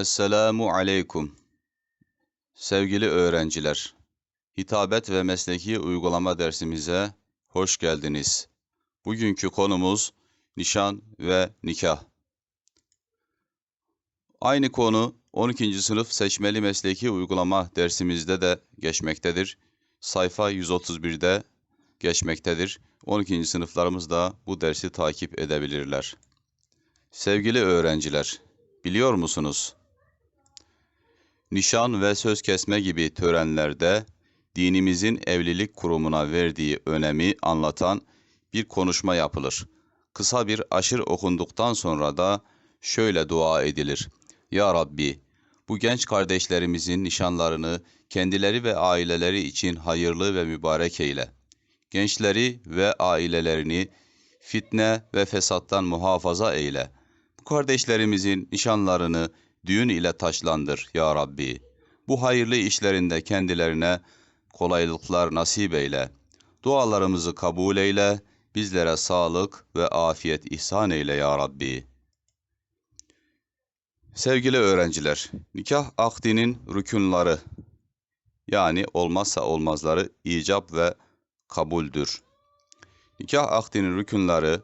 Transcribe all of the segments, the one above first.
Esselamu aleyküm. Sevgili öğrenciler, hitabet ve mesleki uygulama dersimize hoş geldiniz. Bugünkü konumuz nişan ve nikah. Aynı konu 12. sınıf seçmeli mesleki uygulama dersimizde de geçmektedir. Sayfa 131'de geçmektedir. 12. sınıflarımız da bu dersi takip edebilirler. Sevgili öğrenciler, biliyor musunuz? Nişan ve söz kesme gibi törenlerde dinimizin evlilik kurumuna verdiği önemi anlatan bir konuşma yapılır. Kısa bir aşır okunduktan sonra da şöyle dua edilir. Ya Rabbi, bu genç kardeşlerimizin nişanlarını kendileri ve aileleri için hayırlı ve mübarek eyle. Gençleri ve ailelerini fitne ve fesattan muhafaza eyle. Bu kardeşlerimizin nişanlarını düğün ile taşlandır ya Rabbi. Bu hayırlı işlerinde kendilerine kolaylıklar nasip eyle. Dualarımızı kabul eyle, bizlere sağlık ve afiyet ihsan eyle ya Rabbi. Sevgili öğrenciler, nikah akdinin rükünları yani olmazsa olmazları icap ve kabuldür. Nikah akdinin rükünleri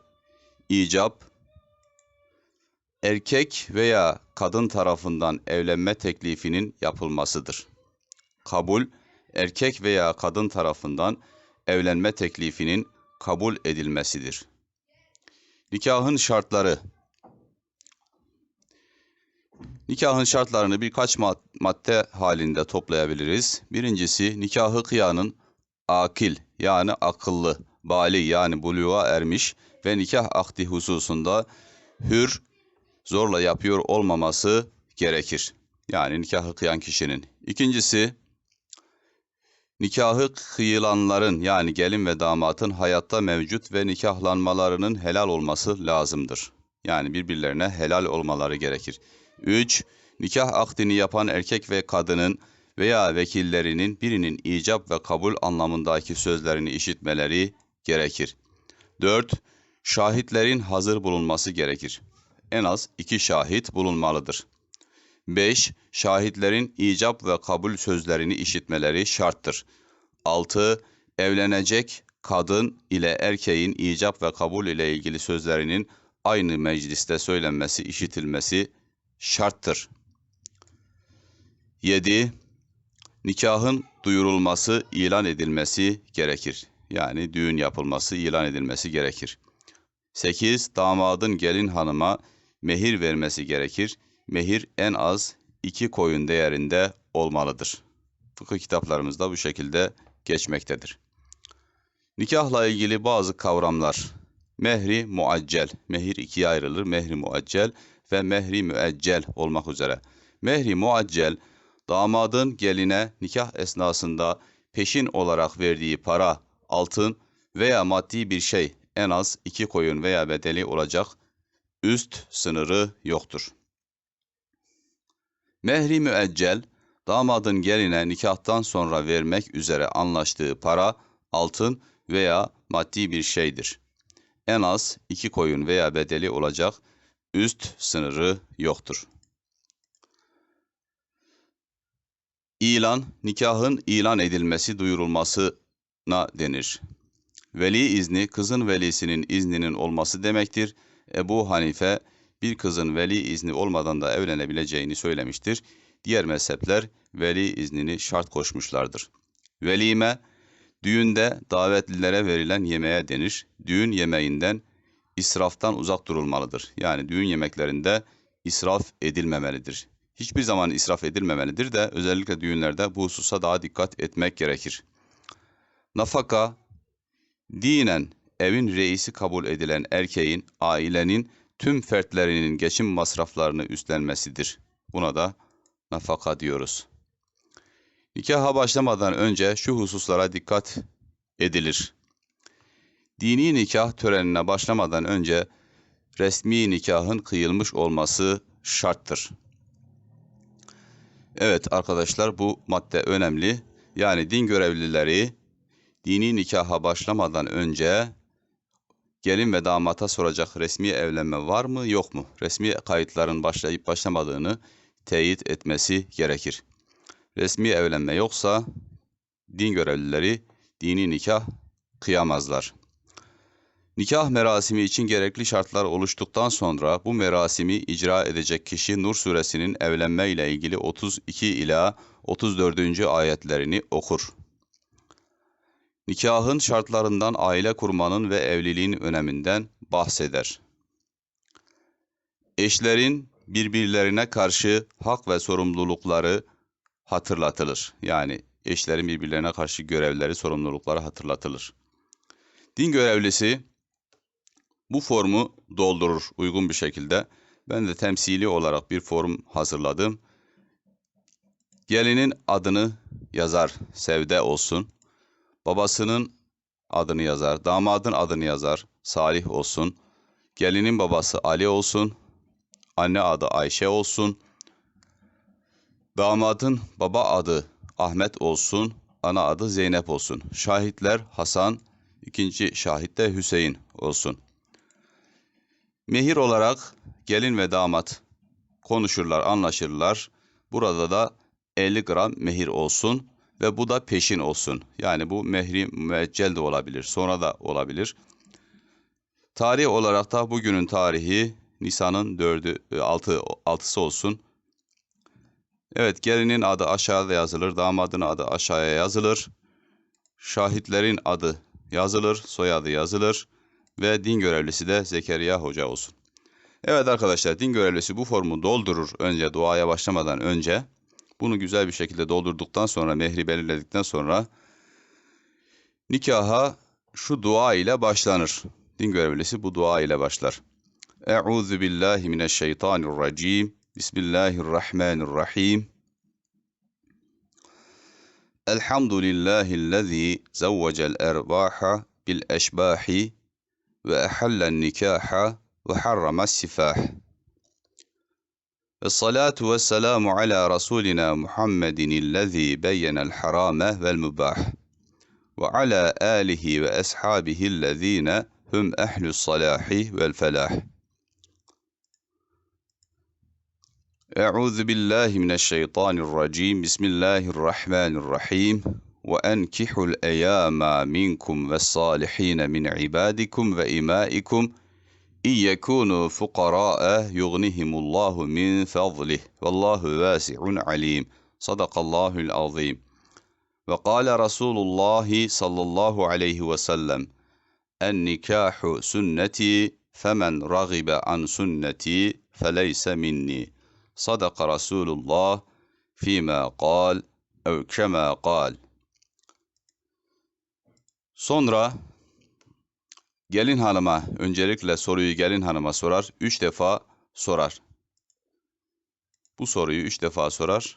icap, erkek veya kadın tarafından evlenme teklifinin yapılmasıdır. Kabul, erkek veya kadın tarafından evlenme teklifinin kabul edilmesidir. Nikahın şartları Nikahın şartlarını birkaç madde halinde toplayabiliriz. Birincisi nikahı kıyanın akil yani akıllı, bali yani buluğa ermiş ve nikah akdi hususunda hür, zorla yapıyor olmaması gerekir. Yani nikahı kıyan kişinin. İkincisi, nikahı kıyılanların yani gelin ve damatın hayatta mevcut ve nikahlanmalarının helal olması lazımdır. Yani birbirlerine helal olmaları gerekir. 3. Nikah akdini yapan erkek ve kadının veya vekillerinin birinin icap ve kabul anlamındaki sözlerini işitmeleri gerekir. 4. Şahitlerin hazır bulunması gerekir en az iki şahit bulunmalıdır. 5. Şahitlerin icap ve kabul sözlerini işitmeleri şarttır. 6. Evlenecek kadın ile erkeğin icap ve kabul ile ilgili sözlerinin aynı mecliste söylenmesi, işitilmesi şarttır. 7. Nikahın duyurulması, ilan edilmesi gerekir. Yani düğün yapılması, ilan edilmesi gerekir. 8. Damadın gelin hanıma mehir vermesi gerekir. Mehir en az iki koyun değerinde olmalıdır. Fıkıh kitaplarımızda bu şekilde geçmektedir. Nikahla ilgili bazı kavramlar. Mehri muaccel. Mehir ikiye ayrılır. Mehri muaccel ve mehri müeccel olmak üzere. Mehri muaccel, damadın geline nikah esnasında peşin olarak verdiği para, altın veya maddi bir şey en az iki koyun veya bedeli olacak üst sınırı yoktur. Mehri müeccel, damadın geline nikahtan sonra vermek üzere anlaştığı para, altın veya maddi bir şeydir. En az iki koyun veya bedeli olacak üst sınırı yoktur. İlan, nikahın ilan edilmesi duyurulmasına denir. Veli izni, kızın velisinin izninin olması demektir Ebu Hanife bir kızın veli izni olmadan da evlenebileceğini söylemiştir. Diğer mezhepler veli iznini şart koşmuşlardır. Velime, düğünde davetlilere verilen yemeğe denir. Düğün yemeğinden israftan uzak durulmalıdır. Yani düğün yemeklerinde israf edilmemelidir. Hiçbir zaman israf edilmemelidir de özellikle düğünlerde bu hususa daha dikkat etmek gerekir. Nafaka, dinen evin reisi kabul edilen erkeğin ailenin tüm fertlerinin geçim masraflarını üstlenmesidir. Buna da nafaka diyoruz. Nikaha başlamadan önce şu hususlara dikkat edilir. Dini nikah törenine başlamadan önce resmi nikahın kıyılmış olması şarttır. Evet arkadaşlar bu madde önemli. Yani din görevlileri dini nikaha başlamadan önce gelin ve damata soracak resmi evlenme var mı yok mu? Resmi kayıtların başlayıp başlamadığını teyit etmesi gerekir. Resmi evlenme yoksa din görevlileri dini nikah kıyamazlar. Nikah merasimi için gerekli şartlar oluştuktan sonra bu merasimi icra edecek kişi Nur suresinin evlenme ile ilgili 32 ila 34. ayetlerini okur. Nikahın şartlarından aile kurmanın ve evliliğin öneminden bahseder. Eşlerin birbirlerine karşı hak ve sorumlulukları hatırlatılır. Yani eşlerin birbirlerine karşı görevleri, sorumlulukları hatırlatılır. Din görevlisi bu formu doldurur uygun bir şekilde. Ben de temsili olarak bir form hazırladım. Gelinin adını yazar, Sevde olsun. Babasının adını yazar, damadın adını yazar, Salih olsun. Gelinin babası Ali olsun. Anne adı Ayşe olsun. Damadın baba adı Ahmet olsun. Ana adı Zeynep olsun. Şahitler Hasan, ikinci şahit de Hüseyin olsun. Mehir olarak gelin ve damat konuşurlar, anlaşırlar. Burada da 50 gram mehir olsun ve bu da peşin olsun. Yani bu mehri müeccel de olabilir, sonra da olabilir. Tarih olarak da bugünün tarihi Nisan'ın 4'ü 6 6'sı olsun. Evet, gelinin adı aşağıda yazılır, damadın adı aşağıya yazılır. Şahitlerin adı yazılır, soyadı yazılır ve din görevlisi de Zekeriya Hoca olsun. Evet arkadaşlar din görevlisi bu formu doldurur önce duaya başlamadan önce. Bunu güzel bir şekilde doldurduktan sonra mehri belirledikten sonra nikaha şu dua ile başlanır. Din görevlisi bu dua ile başlar. Euzu billahi mineşşeytanirracim. Bismillahirrahmanirrahim. Elhamdülillahillezî zavvecel erbaha bil eşbahi ve ehellen nikaha ve harramas sifah. الصلاة والسلام على رسولنا محمد الذي بين الحرام والمباح وعلى آله وأصحابه الذين هم أهل الصلاح والفلاح. أعوذ بالله من الشيطان الرجيم. بسم الله الرحمن الرحيم. وأنكحوا الأيام منكم والصالحين من عبادكم وإمائكم إن يكونوا فقراء يغنهم الله من فضله والله واسع عليم. صدق الله العظيم. وقال رسول الله صلى الله عليه وسلم النكاح سنتي فمن رغب عن سنتي فليس مني. صدق رسول الله فيما قال أو كما قال. Sonra gelin hanıma öncelikle soruyu gelin hanıma sorar. Üç defa sorar. Bu soruyu üç defa sorar.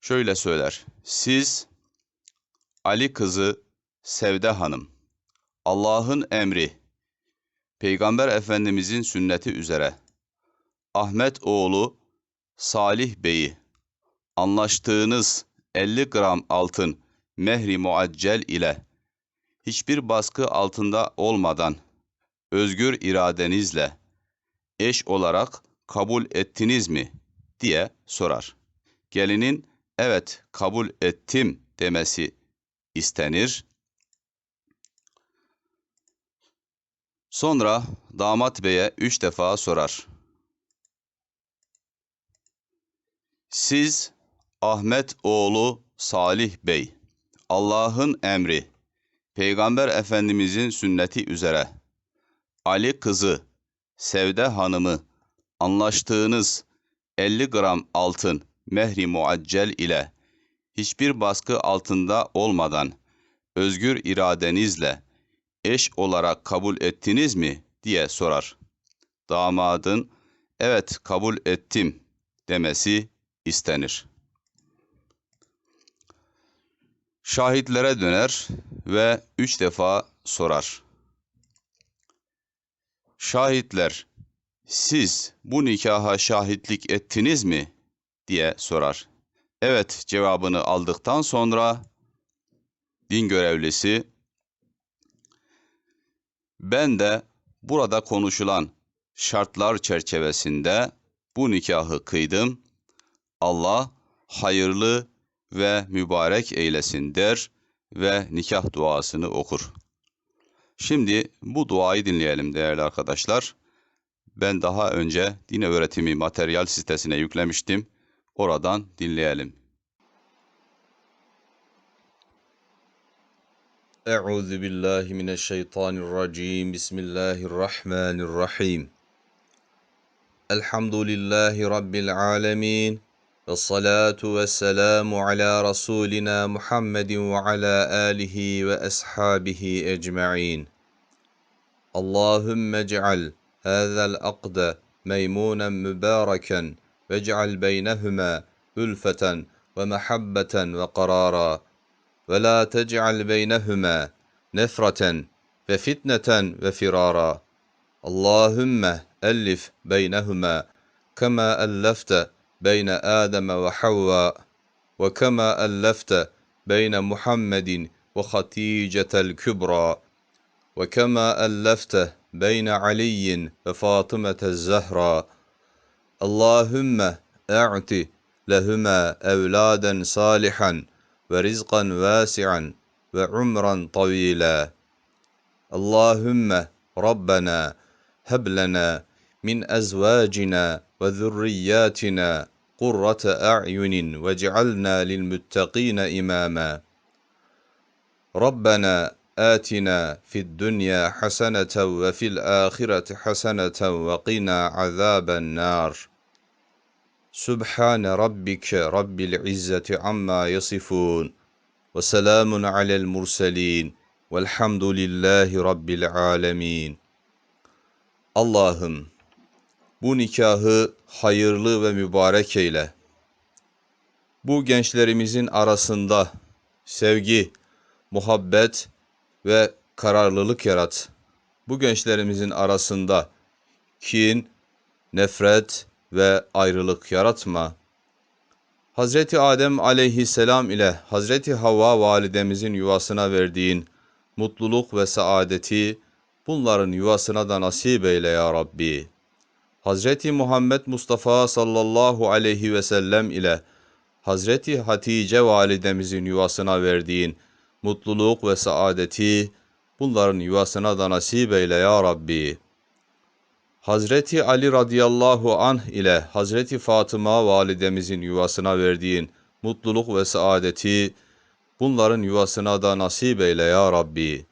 Şöyle söyler. Siz Ali kızı Sevde Hanım, Allah'ın emri, Peygamber Efendimizin sünneti üzere, Ahmet oğlu Salih Bey'i, anlaştığınız 50 gram altın mehri muaccel ile hiçbir baskı altında olmadan özgür iradenizle eş olarak kabul ettiniz mi diye sorar. Gelinin evet kabul ettim demesi istenir. Sonra damat beye üç defa sorar. Siz Ahmet oğlu Salih Bey, Allah'ın emri, Peygamber Efendimizin sünneti üzere Ali kızı Sevde hanımı anlaştığınız 50 gram altın mehri muaccel ile hiçbir baskı altında olmadan özgür iradenizle eş olarak kabul ettiniz mi diye sorar. Damadın evet kabul ettim demesi istenir. Şahitlere döner ve üç defa sorar. Şahitler, siz bu nikaha şahitlik ettiniz mi? diye sorar. Evet cevabını aldıktan sonra din görevlisi, ben de burada konuşulan şartlar çerçevesinde bu nikahı kıydım. Allah hayırlı ve mübarek eylesin der ve nikah duasını okur. Şimdi bu duayı dinleyelim değerli arkadaşlar. Ben daha önce din öğretimi materyal sitesine yüklemiştim. Oradan dinleyelim. Euzu billahi mineşşeytanirracim. Bismillahirrahmanirrahim. Elhamdülillahi rabbil alamin. والصلاة والسلام على رسولنا محمد وعلى آله وأصحابه أجمعين. اللهم اجعل هذا العقد ميمونا مباركا واجعل بينهما ألفة ومحبة وقرارا. ولا تجعل بينهما نفرة وفتنة وفرارا. اللهم ألف بينهما كما ألفت بين آدم وحواء وكما ألفت بين محمد وخديجة الكبرى وكما ألفت بين علي وفاطمة الزهراء اللهم أعط لهما أولادا صالحا ورزقا واسعا وعمرا طويلا. اللهم ربنا هب لنا من أزواجنا وذرياتنا قرة أعين واجعلنا للمتقين إماما. ربنا آتنا في الدنيا حسنة وفي الآخرة حسنة وقنا عذاب النار. سبحان ربك رب العزة عما يصفون وسلام على المرسلين والحمد لله رب العالمين. Allah'ım bu nikahı hayırlı ve mübarek eyle. Bu gençlerimizin arasında sevgi, muhabbet ve kararlılık yarat. Bu gençlerimizin arasında kin, nefret ve ayrılık yaratma. Hazreti Adem aleyhisselam ile Hazreti Havva validemizin yuvasına verdiğin mutluluk ve saadeti bunların yuvasına da nasip eyle ya Rabbi. Hazreti Muhammed Mustafa sallallahu aleyhi ve sellem ile Hazreti Hatice validemizin yuvasına verdiğin mutluluk ve saadeti bunların yuvasına da nasip eyle ya Rabbi. Hazreti Ali radıyallahu anh ile Hazreti Fatıma validemizin yuvasına verdiğin mutluluk ve saadeti bunların yuvasına da nasip eyle ya Rabbi.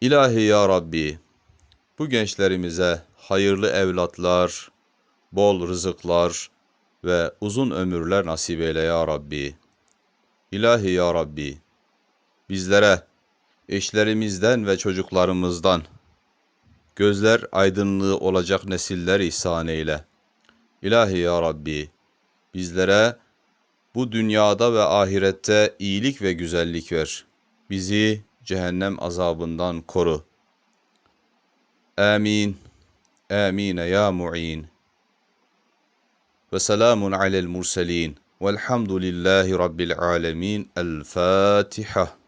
İlahi ya Rabbi, bu gençlerimize hayırlı evlatlar, bol rızıklar ve uzun ömürler nasip eyle ya Rabbi. İlahi ya Rabbi, bizlere eşlerimizden ve çocuklarımızdan gözler aydınlığı olacak nesiller ihsan eyle. İlahi ya Rabbi, bizlere bu dünyada ve ahirette iyilik ve güzellik ver. Bizi cehennem azabından koru. Amin. آمين يا معين. وسلام على المرسلين. والحمد لله رب العالمين. الفاتحة.